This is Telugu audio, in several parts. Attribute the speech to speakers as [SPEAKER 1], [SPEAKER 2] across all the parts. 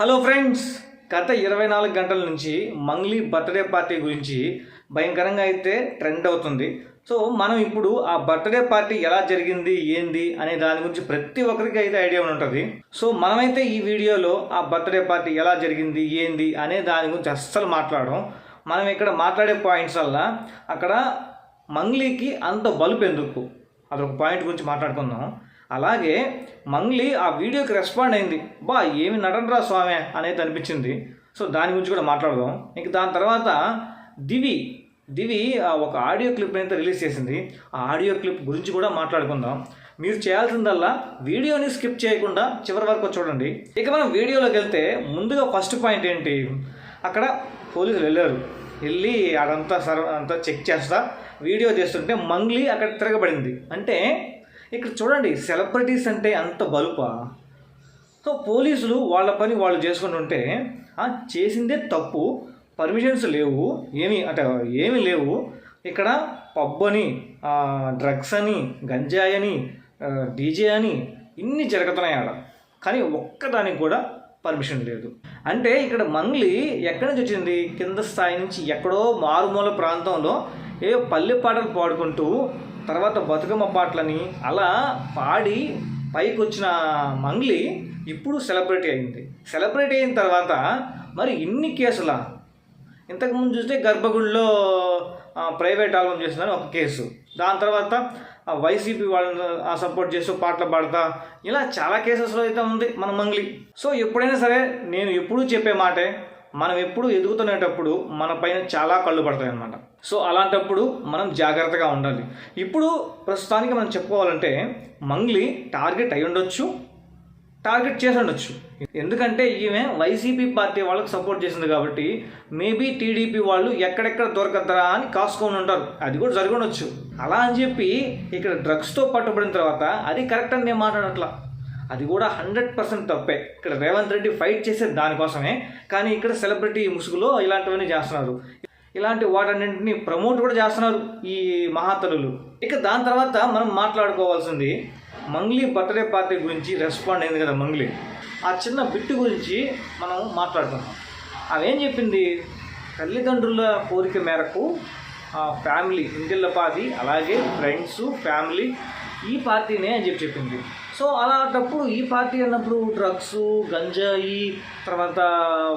[SPEAKER 1] హలో ఫ్రెండ్స్ గత ఇరవై నాలుగు గంటల నుంచి మంగ్లీ బర్త్డే పార్టీ గురించి భయంకరంగా అయితే ట్రెండ్ అవుతుంది. సో మనం ఇప్పుడు ఆ బర్త్డే పార్టీ ఎలా జరిగింది ఏంది అనే దాని గురించి ప్రతి ఒక్కరికి అయితే ఐడియా ఉంటుంది. సో మనమైతే ఈ వీడియోలో ఆ బర్త్డే పార్టీ ఎలా జరిగింది ఏంది అనే దాని గురించి అస్సలు మాట్లాడడం. మనం ఇక్కడ మాట్లాడే పాయింట్స్ వల్ల అక్కడ మంగ్లీకి అంత బలుపు ఎందుకు? అదొక పాయింట్ గురించి మాట్లాడుకుందాం. అలాగే మంగ్లీ ఆ వీడియోకి రెస్పాండ్ అయింది. బా ఏమి నటనరా స్వామి అనేది అనిపించింది. సో దాని గురించి కూడా మాట్లాడదాం. ఇంక దాని తర్వాత దివి దివి ఒక ఆడియో క్లిప్ అయితే రిలీజ్ చేసింది. ఆ ఆడియో క్లిప్ గురించి కూడా మాట్లాడుకుందాం. మీరు చేయాల్సిందల్లా వీడియోని స్కిప్ చేయకుండా చివరి వరకు చూడండి. ఇక మనం వీడియోలోకి వెళ్తే ముందుగా ఫస్ట్ పాయింట్ ఏంటి? అక్కడ పోలీసులు వెళ్ళారు. వెళ్ళి అదంతా సర్వ అంతా చెక్ చేస్తా. వీడియో చేస్తుంటే మంగ్లీ అక్కడ తిరగబడింది. అంటే ఇక్కడ చూడండి సెలబ్రిటీస్ అంటే అంత బలుపా. సో పోలీసులు వాళ్ళ పని వాళ్ళు చేసుకుంటుంటే చేసిందే తప్పు పర్మిషన్స్ లేవు ఏమి అంటే ఏమి లేవు. ఇక్కడ పబ్ అని డ్రగ్స్ అని గంజాయి అని డీజే అని ఇన్ని జరుగుతున్నాయి ఆడ. కానీ ఒక్కదానికి కూడా పర్మిషన్ లేదు. అంటే ఇక్కడ మంగ్లీ ఎక్కడి నుంచి వచ్చింది? కింద స్థాయి నుంచి ఎక్కడో మారుమూల ప్రాంతంలో ఏ పల్లె పాటలు పాడుకుంటూ తర్వాత బతుకమ్మ పాటలని అలా పాడి పైకి వచ్చిన మంగ్లీ ఇప్పుడు సెలబ్రిటీ అయింది. సెలబ్రిటీ అయిన తర్వాత మరి ఇన్ని కేసులా? ఇంతకుముందు చూస్తే గర్భగుడిలో ప్రైవేట్ ఆల్బమ్ చేసిందని ఒక కేసు. దాని తర్వాత వైసీపీ వాళ్ళని ఆ, సపోర్ట్ చేస్తూ పాటలు పాడతా. ఇలా చాలా కేసెస్లో అయితే ఉంది మన మంగ్లీ. సో ఎప్పుడైనా సరే నేను ఎప్పుడూ చెప్పే మాటే మనం ఎప్పుడు ఎదుగుతున్నేటప్పుడు మన పైన చాలా కళ్ళు పడతాయి అన్నమాట సో అలాంటప్పుడు మనం జాగ్రత్తగా ఉండాలి. ఇప్పుడు ప్రస్తుతానికి మనం చెప్పుకోవాలంటే మంగ్లీ టార్గెట్ అయి ఉండొచ్చు టార్గెట్ చేసి ఉండొచ్చు. ఎందుకంటే ఈమె వైసీపీ పార్టీ వాళ్ళకి సపోర్ట్ చేసింది కాబట్టి మేబీ టీడీపీ వాళ్ళు ఎక్కడెక్కడ దొరకద్దరా అని కాసుకొని ఉంటారు. అది కూడా జరిగి ఉండొచ్చు. అలా అని చెప్పి ఇక్కడ డ్రగ్స్తో పట్టుబడిన తర్వాత అది కరెక్ట్ అని నేను మాట్లాడట్లా. అది కూడా హండ్రెడ్ పర్సెంట్ తప్పే. ఇక్కడ రేవంత్ రెడ్డి ఫైట్ చేసేది దానికోసమే కానీ ఇక్కడ సెలబ్రిటీ ముసుగులో ఇలాంటివన్నీ చేస్తున్నారు. ఇలాంటి వాటన్నింటిని ప్రమోట్ కూడా చేస్తున్నారు ఈ మహాతనులు. ఇక దాని తర్వాత మనం మాట్లాడుకోవాల్సింది మంగ్లీ బర్త్డే పార్టీ గురించి రెస్పాండ్ అయింది కదా మంగ్లీ. ఆ చిన్న బిట్టు గురించి మనం మాట్లాడుతున్నాం అవేం చెప్పింది? తల్లిదండ్రుల కోరిక మేరకు ఆ ఫ్యామిలీ ఇంటిల్లపాది అలాగే ఫ్రెండ్స్ ఫ్యామిలీ ఈ పార్టీనే అని చెప్పి చెప్పింది. సో అలాంటప్పుడు ఈ పార్టీ అన్నప్పుడు డ్రగ్స్ గంజాయి తర్వాత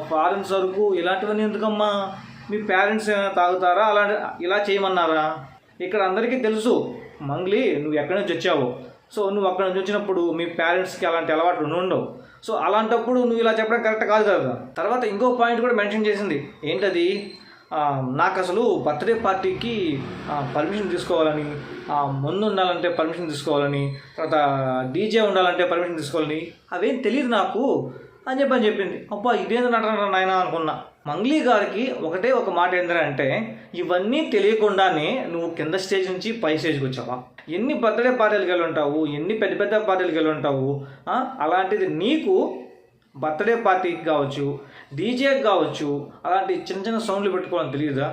[SPEAKER 1] ఫారెన్ సరుకు ఇలాంటివన్నీ ఎందుకమ్మా? మీ పేరెంట్స్ ఏమైనా తాగుతారా? అలాంటి ఇలా చేయమన్నారా? ఇక్కడ అందరికీ తెలుసు మంగ్లీ నువ్వు ఎక్కడి నుంచి వచ్చావు? సో నువ్వు అక్కడ నుంచి వచ్చినప్పుడు మీ పేరెంట్స్కి అలాంటి అలవాట్లు ఉండవు. సో అలాంటప్పుడు నువ్వు ఇలా చెప్పడం కరెక్ట్ కాదు కదా? తర్వాత ఇంకో పాయింట్ కూడా మెన్షన్ చేసింది. ఏంటది? నాకు అసలు బర్త్డే పార్టీకి పర్మిషన్ తీసుకోవాలని ముందు ఉండాలంటే పర్మిషన్ తీసుకోవాలని తర్వాత డీజే ఉండాలంటే పర్మిషన్ తీసుకోవాలని అవేం తెలియదు నాకు. అని చెప్పి అని చెప్పింది. అబ్బా ఇదేంది నటన నాయన అనుకున్నా. మంగ్లీ గారికి ఒకటే ఒక మాట ఏంటంటే ఇవన్నీ తెలియకుండానే నువ్వు కింద స్టేజ్ నుంచి పై స్టేజ్కి వచ్చావా? ఎన్ని బర్త్డే పార్టీలకు వెళ్ళి ఉంటావు ఎన్ని పెద్ద పెద్ద పార్టీలకు వెళ్ళి ఉంటావు అలాంటిది నీకు బర్త్డే పార్టీకి కావచ్చు డీజేకి కావచ్చు అలాంటి చిన్న చిన్న సౌండ్లు పెట్టుకోవాలని తెలియదా?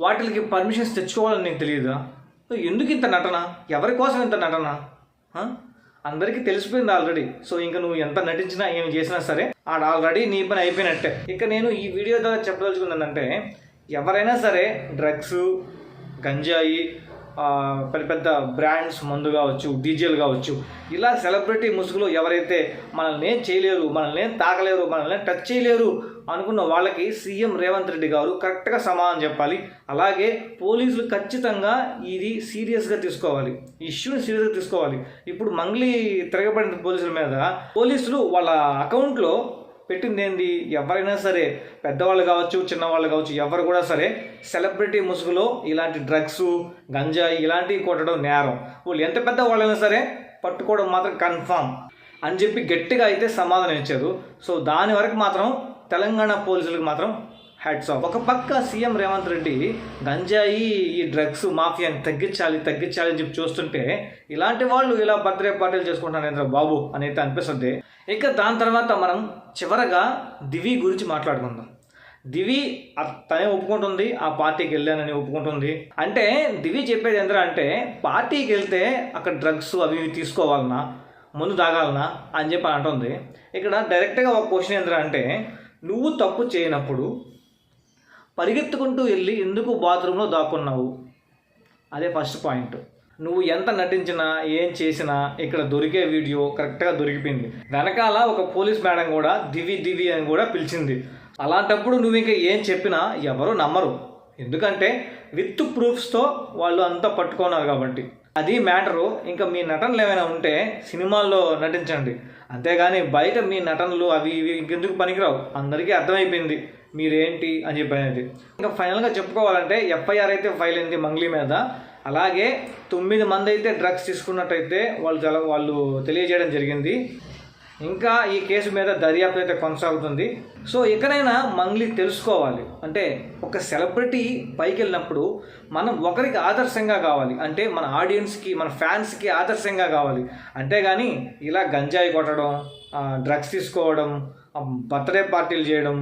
[SPEAKER 1] వాటికి పర్మిషన్స్ తెచ్చుకోవాలని నీకు తెలియదా? ఎందుకు ఇంత నటన? ఎవరి కోసం ఇంత నటన? అందరికీ తెలిసిపోయింది ఆల్రెడీ సో ఇంకా నువ్వు ఎంత నటించినా ఏమి చేసినా సరే ఆడ ఆల్రెడీ నీ పని అయిపోయినట్టే. ఇక నేను ఈ వీడియో ద్వారా చెప్పదలుచుకున్నానంటే ఎవరైనా సరే డ్రగ్స్ గంజాయి పెద్ద పెద్ద బ్రాండ్స్ మందు కావచ్చు డీజేలు కావచ్చు ఇలా సెలబ్రిటీ ముసుగులో ఎవరైతే మనల్ని ఏం చేయలేరు మనల్ని ఏం తాకలేరు మనల్ని టచ్ చేయలేరు అనుకున్న వాళ్ళకి సీఎం రేవంత్ రెడ్డి గారు కరెక్ట్గా సమాధానం చెప్పాలి. అలాగే పోలీసులు ఖచ్చితంగా ఇది సీరియస్గా తీసుకోవాలి. ఈ ఇష్యూని సీరియస్గా తీసుకోవాలి. ఇప్పుడు మంగ్లీ తిరగబడిన పోలీసుల మీద పోలీసులు వాళ్ళ అకౌంట్లో పెట్టింది ఏంది ఎవరైనా సరే పెద్దవాళ్ళు కావచ్చు చిన్నవాళ్ళు కావచ్చు ఎవరు కూడా సరే సెలబ్రిటీ ముసుగులో ఇలాంటి డ్రగ్స్ గంజాయి ఇలాంటివి కొట్టడం నేరం. వాళ్ళు ఎంత పెద్ద వాళ్ళైనా సరే పట్టుకోవడం మాత్రం కన్ఫామ్ అని చెప్పి గట్టిగా అయితే సమాధానం ఇచ్చారు. సో దాని వరకు మాత్రం తెలంగాణ పోలీసులకు మాత్రం హ్యాట్స్ ఆఫ్ ఒక పక్క సీఎం రేవంత్ రెడ్డి గంజాయి ఈ డ్రగ్స్ మాఫియాని తగ్గించాలి తగ్గించాలి అని చెప్పి చూస్తుంటే ఇలాంటి వాళ్ళు ఇలా బర్త్డే పార్టీలు చేసుకుంటున్నారు బాబు అనేది అనిపిస్తుంది. ఇక దాని తర్వాత మనం చివరగా దివి గురించి మాట్లాడుకుందాం. దివి తనే ఒప్పుకుంటుంది ఆ పార్టీకి వెళ్ళానని ఒప్పుకుంటుంది. అంటే దివి చెప్పేది ఎంత అంటే పార్టీకి వెళ్తే అక్కడ డ్రగ్స్ అవి ఇవి తీసుకోవాలన్నా ముందు తాగాలనా అని చెప్పి అంటుంది. ఇక్కడ డైరెక్ట్గా ఒక క్వశ్చన్ ఎంత అంటే నువ్వు తప్పు చేయనప్పుడు పరిగెత్తుకుంటూ వెళ్ళి ఎందుకు బాత్రూంలో దాక్కున్నావు? అదే ఫస్ట్ పాయింట్. నువ్వు ఎంత నటించినా ఏం చేసినా ఇక్కడ దొరికే వీడియో కరెక్ట్గా దొరికిపోయింది. వెనకాల ఒక పోలీస్ మేడం కూడా దివి దివి అని కూడా పిలిచింది. అలాంటప్పుడు నువ్వు ఇంకా ఏం చెప్పినా ఎవరు నమ్మరు. ఎందుకంటే విత్ ప్రూఫ్స్తో వాళ్ళు అంతా పట్టుకున్నారు కాబట్టి. అది మ్యాటరు. ఇంకా మీ నటనలు ఏమైనా ఉంటే సినిమాల్లో నటించండి. అంతేగాని బయట మీ నటనలు అవి ఇవి ఇంకెందుకు పనికిరావు? అందరికీ అర్థమైపోయింది. మీరేంటి అని చెప్పనేది ఇంకా ఫైనల్గా చెప్పుకోవాలంటే ఎఫ్ఐఆర్ అయితే ఫైల్ అయింది మంగ్లీ మీద. అలాగే తొమ్మిది మంది అయితే డ్రగ్స్ తీసుకున్నట్టయితే వాళ్ళు చాలా వాళ్ళు తెలియజేయడం జరిగింది. ఇంకా ఈ కేసు మీద దర్యాప్తు అయితే కొనసాగుతుంది. సో ఎక్కడైనా మంగ్లీ తెలుసుకోవాలి. అంటే ఒక సెలబ్రిటీ పైకి వెళ్ళినప్పుడు మనం ఒకరికి ఆదర్శంగా కావాలి. అంటే మన ఆడియన్స్కి మన ఫ్యాన్స్కి ఆదర్శంగా కావాలి. అంతేగాని ఇలా గంజాయి కొట్టడం డ్రగ్స్ తీసుకోవడం బర్త్డే పార్టీలు చేయడం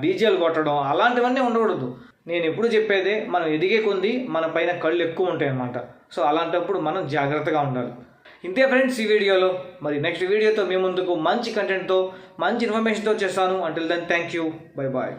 [SPEAKER 1] డీజేలు కొట్టడం అలాంటివన్నీ ఉండకూడదు. నేను ఎప్పుడు చెప్పేదే మనం ఎదిగే కొంది మన పైన కళ్ళు ఎక్కువ ఉంటాయి అన్నమాట సో అలాంటప్పుడు మనం జాగ్రత్తగా ఉండాలి. ఇంతే ఫ్రెండ్స్ ఈ వీడియోలో. మరి నెక్స్ట్ వీడియోతో మీ ముందుకు మంచి కంటెంట్తో మంచి ఇన్ఫర్మేషన్తో చేస్తాను until then thank you bye bye